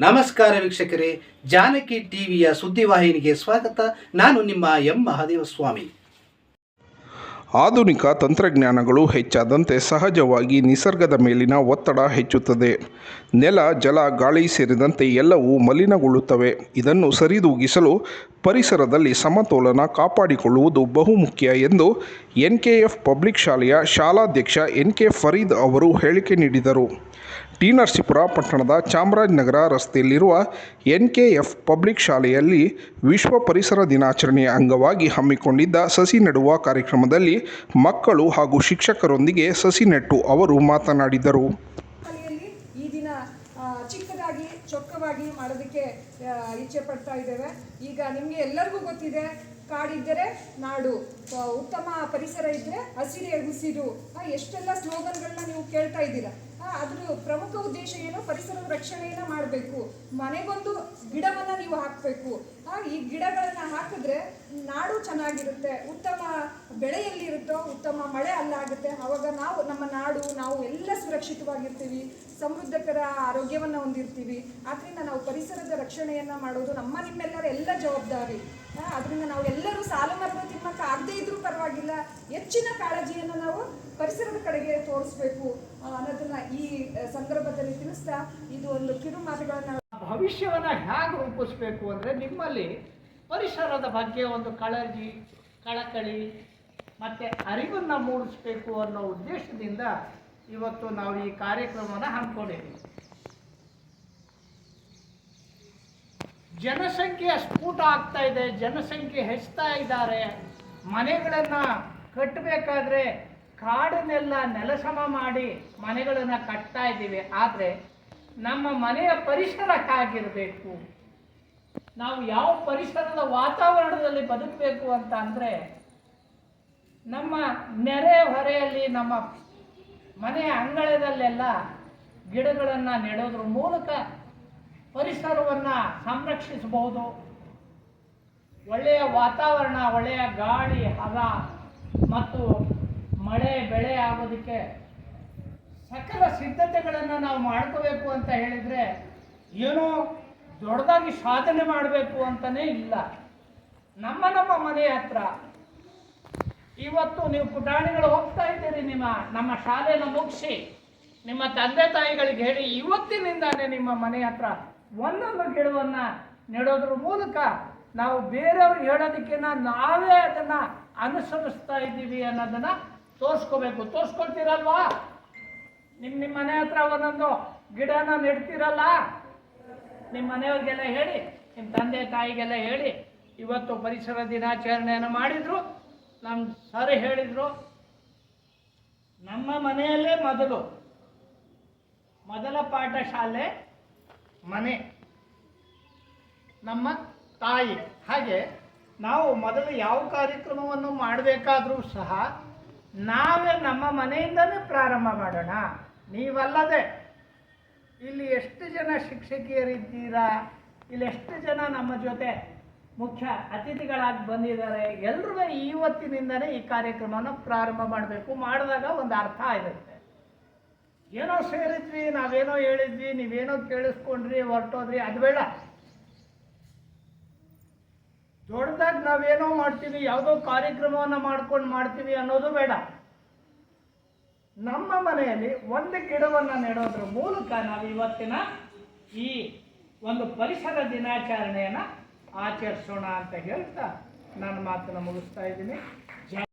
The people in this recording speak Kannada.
ನಮಸ್ಕಾರ ವೀಕ್ಷಕರೇ, ಜಾನಕಿ ಟಿವಿಯ ಸುದ್ದಿವಾಹಿನಿಗೆ ಸ್ವಾಗತ. ನಾನು ನಿಮ್ಮ ಎಂ. ಮಹಾದೇವ ಸ್ವಾಮಿ ಆಧುನಿಕ ತಂತ್ರಜ್ಞಾನಗಳು ಹೆಚ್ಚಾದಂತೆ ಸಹಜವಾಗಿ ನಿಸರ್ಗದ ಮೇಲಿನ ಒತ್ತಡ ಹೆಚ್ಚುತ್ತದೆ. ನೆಲ, ಜಲ, ಗಾಳಿ ಸೇರಿದಂತೆ ಎಲ್ಲವೂ ಮಲಿನಗೊಳ್ಳುತ್ತವೆ. ಇದನ್ನು ಸರಿದೂಗಿಸಲು ಪರಿಸರದಲ್ಲಿ ಸಮತೋಲನ ಕಾಪಾಡಿಕೊಳ್ಳುವುದು ಬಹುಮುಖ್ಯ ಎಂದು ಎನ್ ಕೆ ಎಫ್ ಪಬ್ಲಿಕ್ ಶಾಲೆಯ ಶಾಲಾಧ್ಯಕ್ಷ ಎನ್ ಕೆ ಫರೀದ್ ಅವರು ಹೇಳಿಕೆ ನೀಡಿದರು. ಟಿ ನರಸೀಪುರ ಪಟ್ಟಣದ ಚಾಮರಾಜನಗರ ರಸ್ತೆಯಲ್ಲಿರುವ ಎನ್ ಕೆ ಎಫ್ ಪಬ್ಲಿಕ್ ಶಾಲೆಯಲ್ಲಿ ವಿಶ್ವ ಪರಿಸರ ದಿನಾಚರಣೆಯ ಅಂಗವಾಗಿ ಹಮ್ಮಿಕೊಂಡಿದ್ದ ಸಸಿ ನೆಡುವ ಕಾರ್ಯಕ್ರಮದಲ್ಲಿ ಮಕ್ಕಳು ಹಾಗೂ ಶಿಕ್ಷಕರೊಂದಿಗೆ ಸಸಿ ನೆಟ್ಟು ಅವರು ಮಾತನಾಡಿದರು. ಈ ದಿನ ಚಿಕ್ಕದಾಗಿ ಚೊಕ್ಕವಾಗಿ ಮಾಡೋದಕ್ಕೆ ಇಚ್ಛೆ ಪಡ್ತಾ ಇದ್ದೇವೆ. ಈಗ ನಿಮಗೆ ಎಲ್ಲರಿಗೂ ಗೊತ್ತಿದೆ ಕಾಡಿದ್ದರೆ ನಾಡು. ಉತ್ತಮ ಪರಿಸರ ಇದ್ದರೆ ಹಸಿರೇ ಉಸಿರು ಆ, ಎಷ್ಟೆಲ್ಲ ಸ್ಲೋಗನ್ಗಳನ್ನ ನೀವು ಕೇಳ್ತಾ ಇದ್ದೀರಾ? ಅದ್ರ ಪ್ರಮುಖ ಉದ್ದೇಶ ಏನು ಪರಿಸರ ರಕ್ಷಣೆಯನ್ನ ಮಾಡಬೇಕು. ಮನೆಗೊಂದು ಗಿಡವನ್ನ ನೀವು ಹಾಕಬೇಕು. ಈ ಗಿಡಗಳನ್ನ ಹಾಕಿದ್ರೆ ನಾಡು ಚೆನ್ನಾಗಿರುತ್ತೆ. ಉತ್ತಮ ಬೆಳೆ ಉತ್ತಮ ಮಳೆ ಅಲ್ಲಾಗುತ್ತೆ. ಆವಾಗ ನಾವು, ನಮ್ಮ ನಾಡು, ನಾವು ಎಲ್ಲ ಸುರಕ್ಷಿತವಾಗಿರ್ತೀವಿ. ಸಮೃದ್ಧಕರ ಆರೋಗ್ಯವನ್ನು ಹೊಂದಿರ್ತೀವಿ. ಆದ್ದರಿಂದ ನಾವು ಪರಿಸರದ ರಕ್ಷಣೆಯನ್ನು ಮಾಡೋದು ನಮ್ಮ ನಿಮ್ಮೆಲ್ಲರ ಎಲ್ಲ ಜವಾಬ್ದಾರಿ. ಅದರಿಂದ ನಾವು ಎಲ್ಲರೂ ಸಾಲ ಮರದ ತಿನ್ನಕ್ಕೆ ಆಗದೇ ಇದ್ರೂ ಪರವಾಗಿಲ್ಲ. ಹೆಚ್ಚಿನ ಕಾಳಜಿಯನ್ನು ನಾವು ಪರಿಸರದ ಕಡೆಗೆ ತೋರಿಸ್ಬೇಕು. ಅನ್ನೋದನ್ನ ಈ ಸಂದರ್ಭದಲ್ಲಿ ತಿಳಿಸ್ತಾ ಇದು ಒಂದು ಕಿರು ಮಾತುಗಳನ್ನ ಭವಿಷ್ಯವನ್ನು ಹೇಗೆ ರೂಪಿಸ್ಬೇಕು ಅಂದರೆ ನಿಮ್ಮಲ್ಲಿ ಪರಿಸರದ ಬಗ್ಗೆ ಒಂದು ಕಾಳಜಿ, ಕಳಕಳಿ ಮತ್ತು ಅರಿವನ್ನು ಮೂಡಿಸ್ಬೇಕು ಅನ್ನೋ ಉದ್ದೇಶದಿಂದ ಇವತ್ತು ನಾವು ಈ ಕಾರ್ಯಕ್ರಮವನ್ನು ಹಮ್ಮಿಕೊಂಡಿದ್ದೀವಿ. ಜನಸಂಖ್ಯೆ ಸ್ಫೋಟ ಆಗ್ತಾ ಇದೆ, ಜನಸಂಖ್ಯೆ ಹೆಚ್ಚುತ್ತಾ ಇದ್ದಾರೆ. ಮನೆಗಳನ್ನು ಕಟ್ಟಬೇಕಾದ್ರೆ ಕಾಡನ್ನೆಲ್ಲ ನೆಲಸಮ ಮಾಡಿ ಮನೆಗಳನ್ನು ಕಟ್ತಾ ಇದ್ದೀವಿ. ಆದರೆ ನಮ್ಮ ಮನೆಯ ಪರಿಸರ ನಾವು ಯಾವ ಪರಿಸರದ ವಾತಾವರಣದಲ್ಲಿ ಬದುಕಬೇಕು ಅಂತ ಅಂದರೆ ನಮ್ಮ ನೆರೆ ಹೊರೆಯಲ್ಲಿ, ನಮ್ಮ ಮನೆಯ ಅಂಗಳದಲ್ಲೆಲ್ಲ ಗಿಡಗಳನ್ನು ನೆಡೋದ್ರ ಮೂಲಕ ಪರಿಸರವನ್ನು ಸಂರಕ್ಷಿಸಬಹುದು. ಒಳ್ಳೆಯ ವಾತಾವರಣ, ಒಳ್ಳೆಯ ಗಾಳಿ, ಹದ ಮತ್ತು ಮಳೆ, ಬೆಳೆ ಆಗೋದಕ್ಕೆ ಸಕಲ ಸಿದ್ಧತೆಗಳನ್ನು ನಾವು ಮಾಡ್ಕೋಬೇಕು ಅಂತ ಹೇಳಿದರೆ ಏನೋ ದೊಡ್ಡದಾಗಿ ಸಾಧನೆ ಮಾಡಬೇಕು ಅಂತಲೇ ಇಲ್ಲ. ನಮ್ಮ ನಮ್ಮ ಮನೆ ಹತ್ರ ಇವತ್ತು ನೀವು ಪುಟಾಣಿಗಳು ಹೋಗ್ತಾ ಇದ್ದೀರಿ ನಿಮ್ಮ, ನಮ್ಮ ಶಾಲೆಯನ್ನು ಮುಗಿಸಿ, ನಿಮ್ಮ ತಂದೆ ತಾಯಿಗಳಿಗೆ ಹೇಳಿ, ಇವತ್ತಿನಿಂದಾನೇ ನಿಮ್ಮ ಮನೆ ಹತ್ರ ಒಂದೊಂದು ಗಿಡವನ್ನು ನೆಡೋದ್ರ ಮೂಲಕ ನಾವು ಬೇರೆಯವ್ರಿಗೆ ಹೇಳೋದಕ್ಕಿಂತ ನಾವೇ ಅದನ್ನು ಅನುಸರಿಸ್ತಾ ಇದ್ದೀವಿ ಅನ್ನೋದನ್ನು ತೋರಿಸ್ಕೋಬೇಕು. ತೋರಿಸ್ಕೊಳ್ತೀರಲ್ವಾ? ನಿಮ್ಮ ನಿಮ್ಮ ಮನೆ ಹತ್ರ ಒಂದೊಂದು ಗಿಡನ ನೆಡ್ತೀರಲ್ಲ? ನಿಮ್ಮ ಮನೆಯವ್ರಿಗೆಲ್ಲ ಹೇಳಿ ನಿಮ್ಮ ತಂದೆ ತಾಯಿಗೆಲ್ಲ ಹೇಳಿ, ಇವತ್ತು ಪರಿಸರ ದಿನಾಚರಣೆಯನ್ನು ಮಾಡಿದರು. ನಮ್ಮ ಸರ್ ಹೇಳಿದರು, ನಮ್ಮ ಮನೆಯಲ್ಲೇ ಮೊದಲು, ಮೊದಲ ಪಾಠಶಾಲೆ ಮನೆ. ನಮ್ಮ ತಾಯಿ. ಹಾಗೆ ನಾವು ಮೊದಲು ಯಾವ ಕಾರ್ಯಕ್ರಮವನ್ನು ಮಾಡಬೇಕಾದ್ರೂ ಸಹ ನಾವೇ ನಮ್ಮ ಮನೆಯಿಂದಲೇ ಪ್ರಾರಂಭ ಮಾಡೋಣ. ನೀವಲ್ಲದೆ ಇಲ್ಲಿ ಎಷ್ಟು ಜನ ಶಿಕ್ಷಕಿಯರಿದ್ದೀರಾ? ಇಲ್ಲಿ ಎಷ್ಟು ಜನ ನಮ್ಮ ಜೊತೆ ಮುಖ್ಯ ಅತಿಥಿಗಳಾಗಿ ಬಂದಿದ್ದಾರೆ. ಎಲ್ಲರೂ ಇವತ್ತಿನಿಂದಲೇ ಈ ಕಾರ್ಯಕ್ರಮನ ಪ್ರಾರಂಭ ಮಾಡಬೇಕು. ಮಾಡಿದಾಗ ಒಂದು ಅರ್ಥ ಇರುತ್ತೆ. ಏನೋ ಸೇರಿದ್ವಿ, ನಾವೇನೋ ಹೇಳಿದ್ವಿ, ನೀವೇನೋ ಕೇಳಿಸ್ಕೊಂಡ್ರಿ, ಹೊರಟೋದ್ರಿ, ಅದು ಬೇಡ. ದೊಡ್ಡದಾಗಿ ನಾವೇನೋ ಮಾಡ್ತೀವಿ, ಯಾವುದೋ ಕಾರ್ಯಕ್ರಮವನ್ನು ಮಾಡ್ಕೊಂಡು ಮಾಡ್ತೀವಿ ಅನ್ನೋದು ಬೇಡ. ನಮ್ಮ ಮನೆಯಲ್ಲಿ ಒಂದು ಗಿಡವನ್ನು ನೆಡೋದ್ರ ಮೂಲಕ ನಾವು ಇವತ್ತಿನ ಈ ಒಂದು ಪರಿಸರ ದಿನಾಚರಣೆಯನ್ನು ಆಚರಿಸೋಣ ಅಂತ ಹೇಳ್ತಾ ನನ್ನ ಮಾತನ್ನು ಮುಗಿಸ್ತಾ ಇದ್ದೀನಿ.